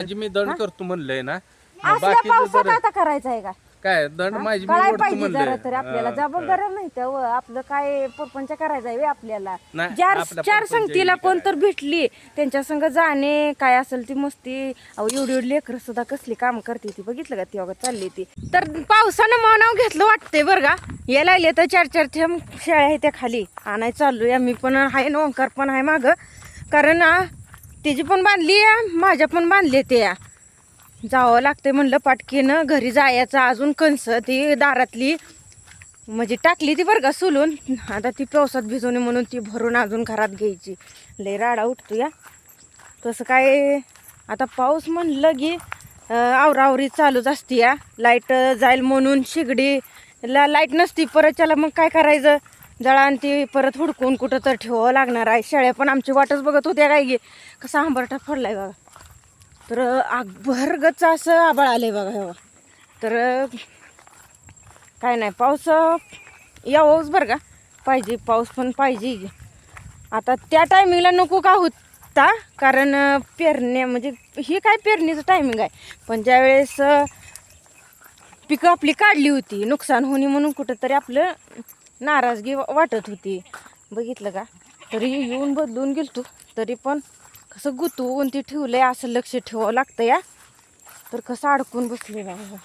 माझी मी दंड करतो म्हणलंय ना. मग असल्या बाकीचं पावसात जर- आता करायचं आहे का? काय दंड माझी मी कळायला ओढतो पाहिजे जरा म्हणलंय. तरी आपल्याला. जबाबदार नाही व आपलं काय परपंच करायचं आहे व्हय आपल्याला? नाही, चार चार संगतीला कोण तर भेटली त्यांच्या संग जाणे काय असेल ती मस्ती. अहो एवढी एवढी लेकरं सुद्धा कसली काम करते ती. बघितलं का ती अगं चालली ती? तर पावसानं मानाव घेतलं वाटतंय बरं का? यायला लागले तर चार चार थेंब शेळ्या आहे त्या खाली. आणाय चाललोय मी पण आहे ना ओंकार पण आहे मागं. कारण आ, तिची पण बांधली आहे, माझ्या पण बांधले ते. या जावं लागतंय म्हणलं पाटकीनं घरी जायचं अजून कणस ती दारातली. म्हणजे टाकली ती बरं का सोलून. आता ती पावसात भिजवणे म्हणून ती भरून अजून घरात घ्यायची. लय राडा उठतो या तसं काय आता पाऊस म्हणलं की आवरावरी चालूच असते या लाइट जाईल म्हणून शिगडीला लाइट नसती परत त्याला मग काय करायचं? जळा आणि ती परत हुडकून कुठं तर ठेवावं लागणार आहे. शेळ्या पण आमची वाटच बघत होत्या काय गे. कसा आंबरटा फोडलाय बघा. तर आग भरगच असं आबाळ आलंय बघा हे तर काय नाही पाऊस यावंच बरं का. पाहिजे पाऊस पण पाहिजे आता त्या टायमिंगला नको का होता कारण पेरण्या म्हणजे ही काय पेरणीचं टायमिंग आहे. पण ज्यावेळेस पिकं आपली काढली होती नुकसान होणे म्हणून कुठंतरी आपलं नाराजगी वा- वाटत होती. बघितलं का? तरी येऊन बदलून गेलतो. तरी पण कसं गुतवून ती ठेवलंय असं लक्ष ठेवावं लागतं या. तर कसं अडकून बसले बघा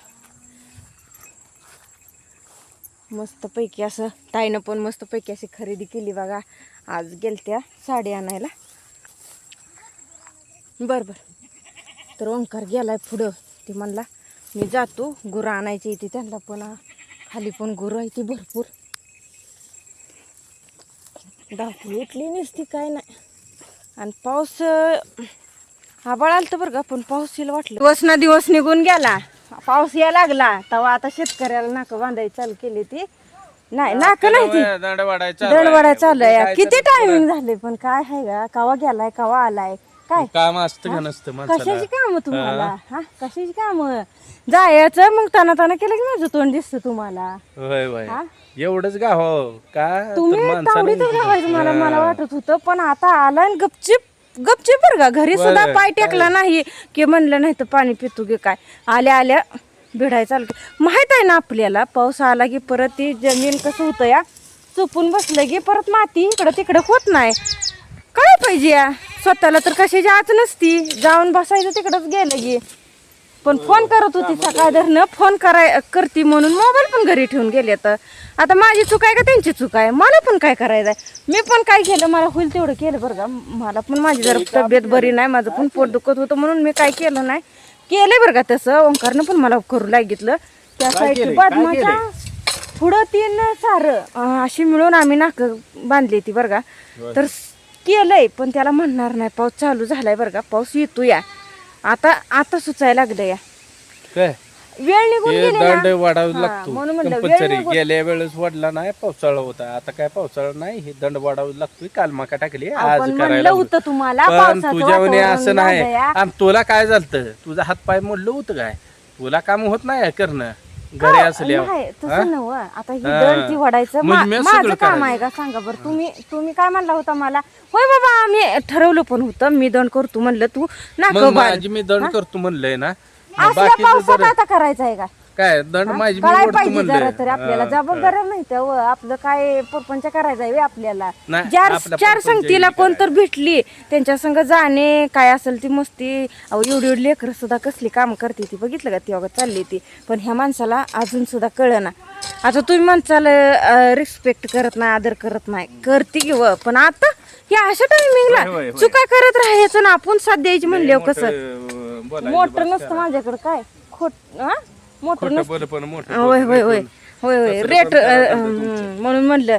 मस्तपैकी असं ताईनं पण मस्तपैकी अशी खरेदी केली बघा. आज गेलत्या साडी आणायला. बरं बरं. तर ओंकार गेलाय पुढं. ती म्हणला मी जातो. गुरं आणायची ती त्यांना पण खाली पण गुरं आहे ती भरपूर. दाखवू उठली नसती काय नाही. आणि पाऊस आबाळ आलं तर बरं का पण पाऊस येईल वाटलं. दिवस ना दिवस निघून गेला. पाऊस यायला लागला. तेव्हा आता शेतकऱ्याला नाकं बांधायची चालू केली ती. नाही नाकं नाही ती. चालू आहे. किती टायमिंग झाले पण काय आहे का कवा गेलाय कवा आलाय? काय? काम असतं का नसतं माणसाला? कशाची काम तुम्हाला? हा? कशाची काम? जायचं मग ताना ताना केलं की माझं तोंड दिसतं तुम्हाला. होय होय. हा? एवढंच गाव हो? का तर तुम्ही माणसानं- तावडीतच राहायचं मला मला वाटत होतं पण आता आला आणि गपचिप गपचिप बरं का? घरी सुद्धा पाय टेकला नाही की म्हणलं नाही तर पाणी पितो की काय? आल्या आल्या भिडाय चालू माहीत आहे ना आपल्याला पाऊस आला की परत ती जमीन कसं होतं या? चुपून बसलं की परत माती इकडं तिकडं होत नाही. काय पाहिजे या? स्वतःला तर कशाची आच नसती. जाऊन बसायचं तिकडंच गेलं की. पण फोन करत होती सकाळ धरणं फोन कराय करती म्हणून मोबाईल पण घरी ठेवून गेले तर आता माझी चूक आहे का त्यांची चूक आहे? मला पण काय करायचं आहे मी पण काय केलं? मला होईल तेवढं केलं बरं का. मला पण माझी जरा तब्येत बरी नाही माझं पण पोट दुखत होतं म्हणून मी काय केलं नाही. केलं बरं का तसं. ओंकारनं पण मला करू लागितलं. त्या साईडची बादमाच्या पुढं तीन सार अशी मिळून आम्ही नाक बांधली ती बरं का. तर केलंय पण त्याला म्हणणार नाही पाऊस चालू झालाय बरं का पाऊस येतो या आता आता सुचायला लागलं या. काय? वेळ निघून गेली दंड ना वाढावा हा, लागतो. म्हणून म्हणलं, वेळ कंपल्सरी निघून- गेल्या वेळेस वाढला नाही पावसाळा होता. आता काय पावसाळा नाही हे दंड वाढावा लागतोय काल मका टाकली आज आपण म्हणलं करायला होतं तुम्हाला पण पावसाचं वातावरण असं नाही. झालंय. आणि तुला काय झालं तुझा हात पाय मोडलं होतं काय? तुला काम होत नाही करणं. घरी नाही हा? तसं नव आता ही ती वडायचं मा- म्हणजे मी माझं काम करायचं. आहे का सांगा बरं? तुम्ही तुम्ही काय म्हणला होता मला? होय बाबा आम्ही ठरवलं पण होतं. मी दंड करतो म्हणलं तू. नाक मग बांध माझी मी दंड करतो म्हणलंय ना. मग असल्या बाकीचं पावसात जर- आता करायचं आहे का? काय दंड माझी मी कळायला ओढतो पाहिजे जरा तरी म्हणलंय आपल्याला जबाबदार नाही व आपलं काय परपंच करायचं आहे व्हय आपल्याला. नाही, चार आपला चार परपंच संगतीला हे कोण तर भेटली त्यांच्या संग जाणे काय असेल ती मस्ती. अहो एवढी एवढी लेकरं सुद्धा कसली काम करते ती. बघितलं का ती अगं चालली ती. पण ह्या माणसाला अजून सुद्धा कळना. आता तुम्ही माणसाला रिस्पेक्ट करत नाही आदर करत नाही. करते की व पण आता या अशा होय, होय, टायमिंगला होय. चुका करत राहायचं ना आपण साथ द्यायची म्हणले कसं? मोटर नसतं माझ्याकडे काय? खोट हा मोटर खोटं नसतं. बोल पण मोठं होय होय होय. होय होय. रेट म्हणून म्हणलं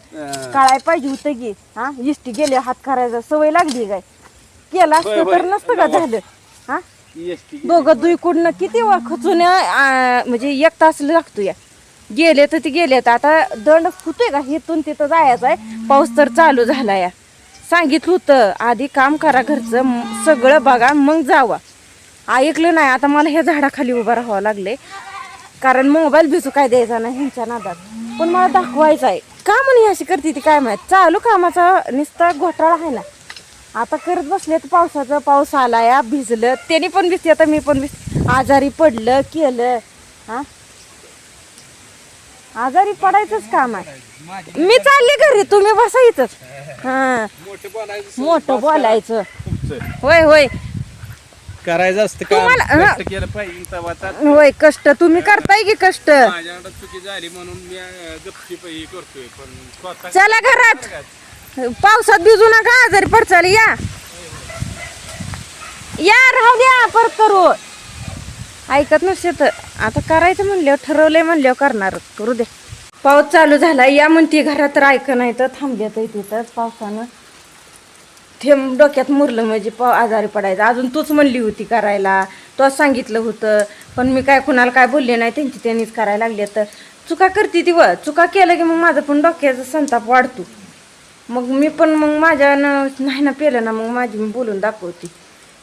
काळाय पाहिजे होतं की हा इष्टी गेले हात करायचा सवय लागली काय? केला असतं तर नसतं का झालं? हा. दोघं दुईकडनं किती वा खचून आ, म्हणजे एक तास लागतो या. गेले तर ते गेले तर आता दंड होतोय का? इथून तिथं जायचं आहे पाऊस तर चालू झाला या. सांगितलं होतं आधी काम करा घरचं म- सगळं बघा मग जावा. ऐकलं नाही आता मला ह्या झाडाखाली उभं राहावं लागले कारण मोबाईल भिजू काय द्यायचा नाही ह्यांच्या नादात. पण मला दाखवायचं आहे. का म्हणे अशी करते ती काय माहीत? चालू कामाचा नुसता घोटाळा आहे ना. आता करत बसले तर पावसाचा पाऊस आला या भिजलं. त्याने पण भिजते आता मी पण भिज आजारी पडलं केलं. हा? आजारी पडायचंच काम आहे. मी चालली घरी तुम्ही बसा इथंच. हा. मोठं बोलायचं होय होय. करायचं असतं तुम्हाला- काम हा. कष्ट केलं पाहिजे तेव्हा आता होय कष्ट. तुम्ही करताय की कष्ट? माझ्याकडे चुकी झाली म्हणून मी अं, हे करतोय पण स्वतः चला घरात. पावसात भिजू नका आजारी पडचाल या. या राहू द्या परत करू. ऐकत नसते तर. आता करायचं म्हणल्यावर ठरवलंय म्हणल्यावर करणार. करू दे. पाऊस चालू झाला. या म्हणते घरात तर ऐक नाही तर थांबल्यात तिथं पावसानं. थेंब डोक्यात मुरलं म्हणजे प आजारी पडायचं. अजून तूच म्हणली होती करायला. तोच सांगितलं होतं. पण मी काय कुणाला काय बोलले नाही त्यांची त्यांनीच करायला लागले. तर चुका करते ती व. चुका केलं की मग माझं पण डोक्याचा संताप वाढतो. मग मी पण मग माझ्यानं नाही ना पेलं ना मग माझी मी बोलून दाखवते.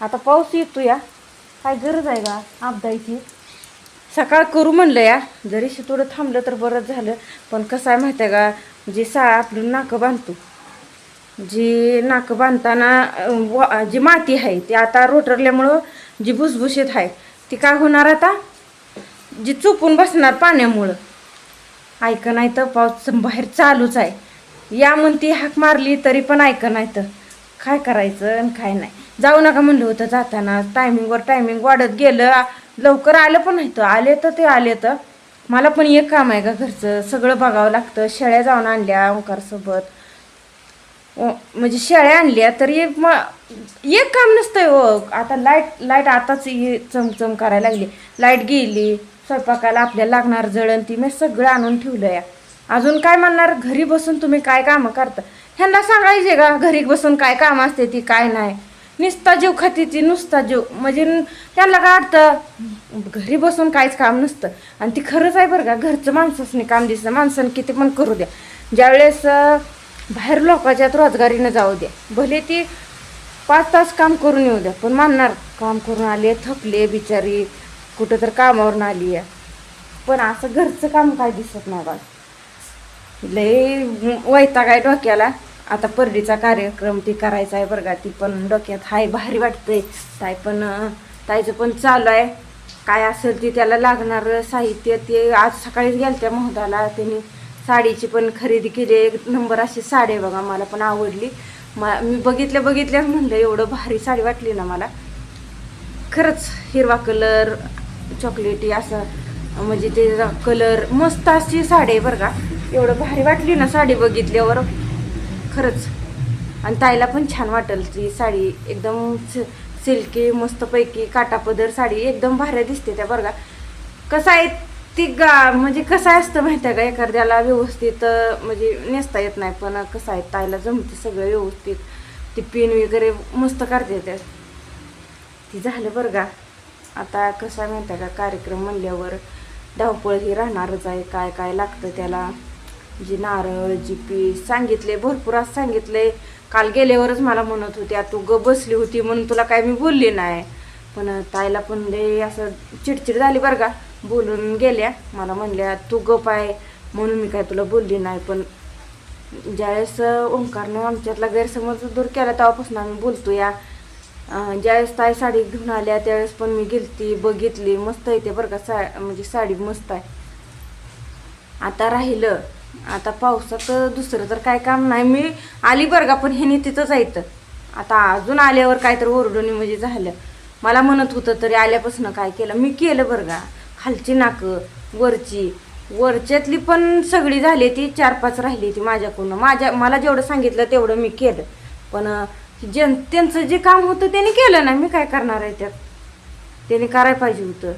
आता पाऊस येतो या काय गरज आहे का? आपदायची. सकाळ करू म्हणलं या. जरीशी थोडं थांबलं तर बरंच झालं. पण कसं आहे माहिती आहे का? जे सा आपलं नाकं बांधतो. जी नाकं बांधताना व- जी माती आहे ती आता रोटरल्यामुळं जी भुसभुशीत आहे ती काय होणार आता? जी चुपून बसणार पाण्यामुळं. ऐक नाही तर पाऊस बाहेर चालूच आहे. या म्हणती हाक मारली तरी पण ऐक नाही तर. काय करायचं आणि काय नाही. जाऊ नका म्हणलं होतं जाताना. टायमिंगवर टायमिंग वाढत गेलं. लवकर आलं पण नाही तर. आले तर ते आले तर. मला पण एक काम आहे का घरचं. सगळं बघावं लागतं. शेळ्या जाऊन आणल्या ओंकारसोबत. म्हणजे शेळ्या आणल्या तरी एक म एक काम नसतंय हो. आता लाइट लाइट आताच चमचम करायला लागली. लाइट गेली स्वयंपाकाला आपल्याला लागणार जळण ती मी सगळं आणून ठेवलं या. अजून काय म्हणणार? घरी बसून तुम्ही काय कामं करता? ह्यांना सांगायचे का? घरी बसून काय काम असते ती काय नाही? नुसता जीव खाती ती नुसता जीव. म्हणजे त्यांना काय वाटतं? घरी बसून काहीच काम नसतं. आणि ती खरंच आहे बरं का? घरचं माणसाने काम दिसतं माणसाने किती पण करू द्या. ज्यावेळेस बाहेर लोकांच्यात रोजगारीनं जाऊ द्या. भले ती पाच तास काम करून येऊ द्या पण मानणार काम करून आले थकले बिचारी कुठं तर कामावरून आली आहे. पण असं घरचं काम काय दिसत नाही बघ. लय वैताग आहे डोक्याला. आता परडीचा कार्यक्रम ती करायचा आहे बरं का ती पण डोक्यात हाय भारी वाटतंय. ताई पण ताईचं पण चालू आहे. काय असेल ती त्याला लागणार साहित्य ते आज सकाळीच गेल्या त्या महोदाला त्यांनी साडीची पण खरेदी केली एक नंबर अशी साडी आहे बघा मला पण आवडली. मा मी बघितल्या बघितल्या म्हणलं एवढं भारी साडी वाटली ना मला. खरंच हिरवा कलर चॉकलेटी असं म्हणजे ते कलर मस्त अशी साडी आहे बरं का. एवढं भारी वाटली ना साडी बघितल्यावर. खरंच. आणि ताईला पण छान वाटेल ती साडी. एकदम सिल्की मस्तपैकी काटापदर साडी. एकदम भारी दिसते त्या बरं का. कसं आहे ती गा म्हणजे कसं असतं माहिती आहे का? एखाद्याला व्यवस्थित म्हणजे नेसता येत नाही पण कसं आहे ताईला जमते सगळं व्यवस्थित. ती पिन वगैरे मस्त करते त्या ती झालं बरं का? आता कसं आहे माहिती आहे का? कार्यक्रम म्हणल्यावर धावपळ ही राहणारच आहे. काय काय लागतं त्याला? जी नारळ जी पी सांगितले भरपूर असं सांगितले. काल गेल्यावरच मला म्हणत होती "आ, तू ग बसली होती म्हणून तुला काय मी बोलली नाही. पण ताईला पण लय असं चिडचिड झाली बरं का? बोलून गेल्या. मला म्हणल्या तू गप आहे म्हणून मी काय तुला बोलली नाही पण ज्यावेळेस ओंकारनं आमच्यातला गैरसमज दूर केला तेव्हापासून आम्ही बोलतो या ज्यावेळेस ताई साडी घेऊन आल्या त्यावेळेस पण मी गेलती बघितली मस्त आहे ते बरं का सा म्हणजे साडी मस्त आहे. आता राहिलं. आता पावसात दुसरं तर काय काम नाही. मी आली बरं का पण हे तिथंच जायचं आता अजून आल्यावर काय तर ओरडून म्हणजे झालं. मला म्हणत होतं तरी आल्यापासून काय केलं? मी केलं बरं का. खालची नाकं वरची. वरच्यातली पण सगळी झाली ती चार पाच राहिली ती माझ्याकडून. माझ्या मला जेवढं सांगितलं तेवढं मी केलं. पण अं, त्यांचं जे काम होतं त्याने केलं ना. मी काय करणार आहे त्यात? त्याने करायला पाहिजे होतं.